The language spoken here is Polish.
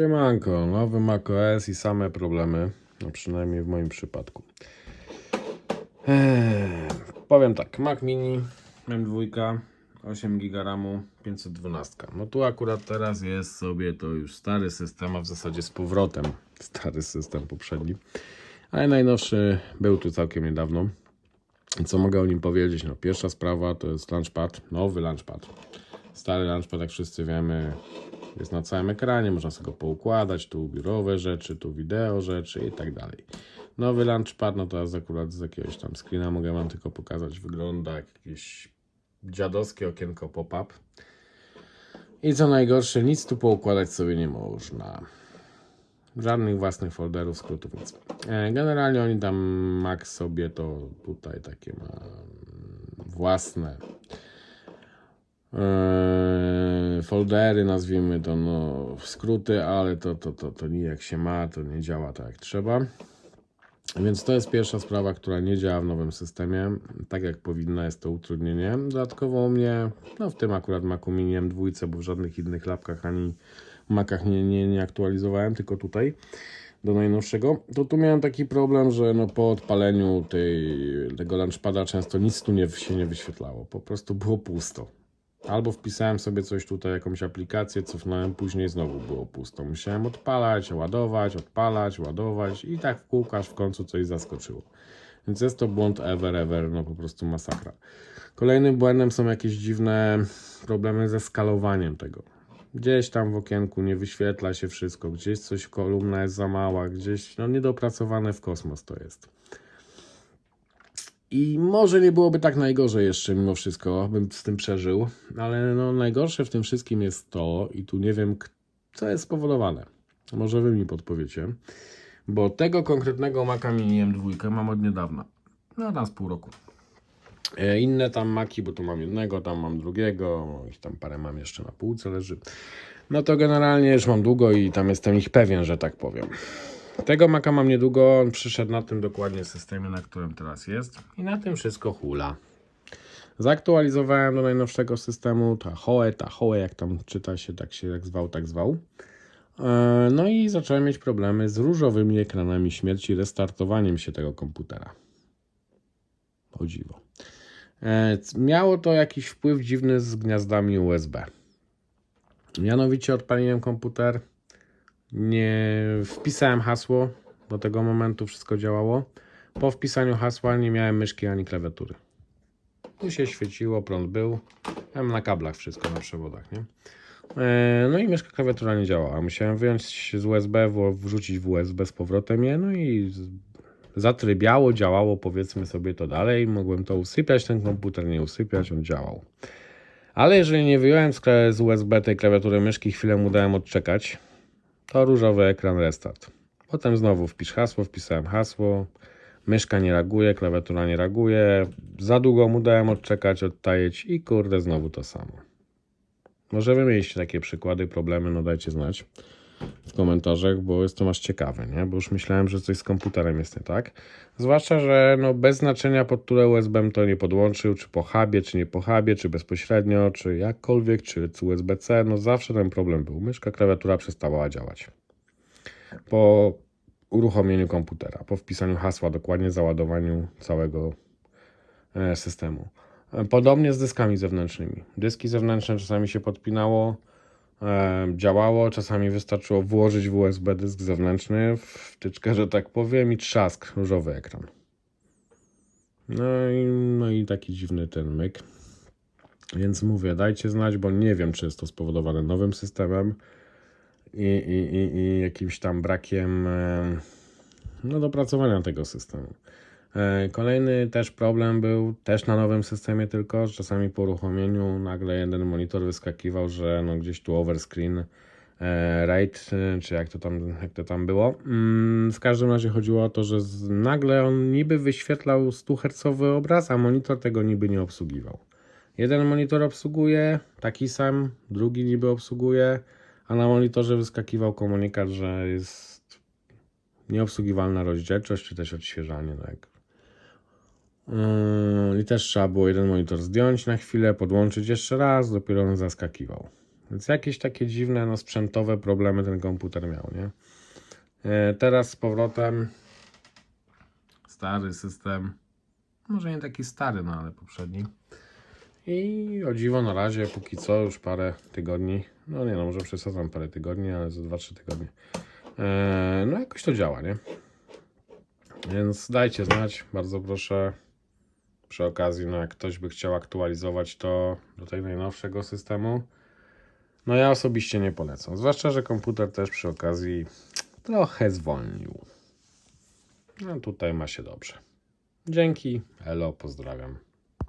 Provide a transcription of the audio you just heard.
Siemanko, nowy macOS i same problemy, no przynajmniej w moim przypadku. Eee, powiem tak, Mac Mini, M2, 8 GB RAMu, 512. No tu akurat teraz jest sobie to już stary system, a w zasadzie z powrotem stary system poprzedni. Ale najnowszy był tu całkiem niedawno. Co mogę o nim powiedzieć? No pierwsza sprawa to jest Launchpad, nowy Launchpad. Stary Launchpad, jak wszyscy wiemy, jest na całym ekranie, można sobie go poukładać, tu biurowe rzeczy, tu wideo rzeczy i tak dalej. Nowy Launchpad, no teraz akurat z jakiegoś tam screena mogę wam tylko pokazać, wygląda jak jakieś dziadowskie okienko pop-up. I co najgorsze, nic tu poukładać sobie nie można. Żadnych własnych folderów, skrótów, nic. E, Generalnie oni tam Mac sobie to tutaj takie ma mm, własne e, foldery, nazwijmy to no, skróty, ale to, to, to, to nijak się ma, to nie działa tak jak trzeba. Więc to jest pierwsza sprawa, która nie działa w nowym systemie, tak jak powinna, jest to utrudnienie. Dodatkowo u mnie, no w tym akurat Macu Mini M2, bo w żadnych innych lapkach ani Macach nie, nie, nie aktualizowałem, tylko tutaj do najnowszego, to tu miałem taki problem, że no po odpaleniu tej, tego launchpada często nic tu nie, się nie wyświetlało, po prostu było pusto. Albo wpisałem sobie coś tutaj, jakąś aplikację, cofnąłem, później znowu było pusto. Musiałem odpalać, ładować, odpalać, ładować i tak w kółko, aż w końcu coś zaskoczyło. Więc jest to błąd ever, ever, no po prostu masakra. Kolejnym błędem są jakieś dziwne problemy ze skalowaniem tego. Gdzieś tam w okienku nie wyświetla się wszystko, gdzieś coś, kolumna jest za mała, gdzieś, no niedopracowane w kosmos to jest. I może nie byłoby tak najgorzej jeszcze mimo wszystko, bym z tym przeżył, ale no najgorsze w tym wszystkim jest to, i tu nie wiem, co jest spowodowane. Może wy mi podpowiecie, bo tego konkretnego Maca Mini M2 mam od niedawna, no tam z pół roku. E, Inne tam maki, bo tu mam jednego, tam mam drugiego, ich tam parę mam jeszcze na półce leży. No to generalnie już mam długo i tam jestem ich pewien, że tak powiem. Tego maka mam niedługo, on przyszedł na tym dokładnie systemie, na którym teraz jest i na tym wszystko hula. Zaktualizowałem do najnowszego systemu, ta Hoe, ta Hoe, jak tam czyta się, tak się jak zwał, tak zwał. E, No i zacząłem mieć problemy z różowymi ekranami śmierci, restartowaniem się tego komputera. O dziwo. E, Miało to jakiś wpływ dziwny z gniazdami USB. Mianowicie odpaliłem komputer, nie wpisałem hasło, do tego momentu wszystko działało. Po wpisaniu hasła nie miałem myszki ani klawiatury. Tu się świeciło, prąd był. Miałem na kablach wszystko, na przewodach, nie? E, No i myszka klawiatura nie działała. Musiałem wyjąć z USB, wrzucić w USB z powrotem je, no i zatrybiało, działało, powiedzmy sobie to dalej. Mogłem to usypiać, ten komputer nie usypiać, on działał. Ale jeżeli nie wyjąłem z USB tej klawiatury myszki, chwilę mu dałem odczekać, to różowy ekran restart. Potem znowu wpisz hasło, wpisałem hasło, myszka nie reaguje, klawiatura nie reaguje, za długo mu dałem odczekać, odtajeć i kurde znowu to samo. Może wy mieliście takie przykłady, problemy, no dajcie znać w komentarzach, bo jestem aż ciekawy, nie? Bo już myślałem, że coś z komputerem jest nie tak. Zwłaszcza, że no bez znaczenia pod które USB to nie podłączył, czy po hubie, czy nie po hubie, czy bezpośrednio, czy jakkolwiek, czy USB-C, no zawsze ten problem był. Myszka, klawiatura przestawała działać. Po uruchomieniu komputera, po wpisaniu hasła, dokładnie załadowaniu całego e, systemu. E, Podobnie z dyskami zewnętrznymi. Dyski zewnętrzne czasami się podpinało, działało, czasami wystarczyło włożyć w USB dysk zewnętrzny, wtyczkę, że tak powiem, i trzask, różowy ekran. No i, no i taki dziwny ten myk. Więc mówię, dajcie znać, bo nie wiem, czy jest to spowodowane nowym systemem i, i, i, i jakimś tam brakiem no, dopracowania tego systemu. E, Kolejny też problem był też na nowym systemie tylko, że czasami po uruchomieniu nagle jeden monitor wyskakiwał, że no gdzieś tu overscreen e, rate, e, czy jak to tam, jak to tam było. Mm, W każdym razie chodziło o to, że nagle on niby wyświetlał 100 Hz obraz, a monitor tego niby nie obsługiwał. Jeden monitor obsługuje, taki sam, drugi niby obsługuje, a na monitorze wyskakiwał komunikat, że jest nieobsługiwalna rozdzielczość, czy też odświeżanie. Tak. Yy, I też trzeba było jeden monitor zdjąć na chwilę, podłączyć jeszcze raz, dopiero on zaskakiwał. Więc jakieś takie dziwne, no, sprzętowe problemy ten komputer miał, nie? E, Teraz z powrotem stary system, może nie taki stary, no ale poprzedni. I o dziwo na razie, póki co, już parę tygodni, no nie no, może przesadzam parę tygodni, ale za 2-3 tygodnie. E, no jakoś to działa, nie? Więc dajcie znać, bardzo proszę. Przy okazji, no jak ktoś by chciał aktualizować to do tego najnowszego systemu, no ja osobiście nie polecam. Zwłaszcza, że komputer też przy okazji trochę zwolnił. No tutaj ma się dobrze. Dzięki, elo, pozdrawiam.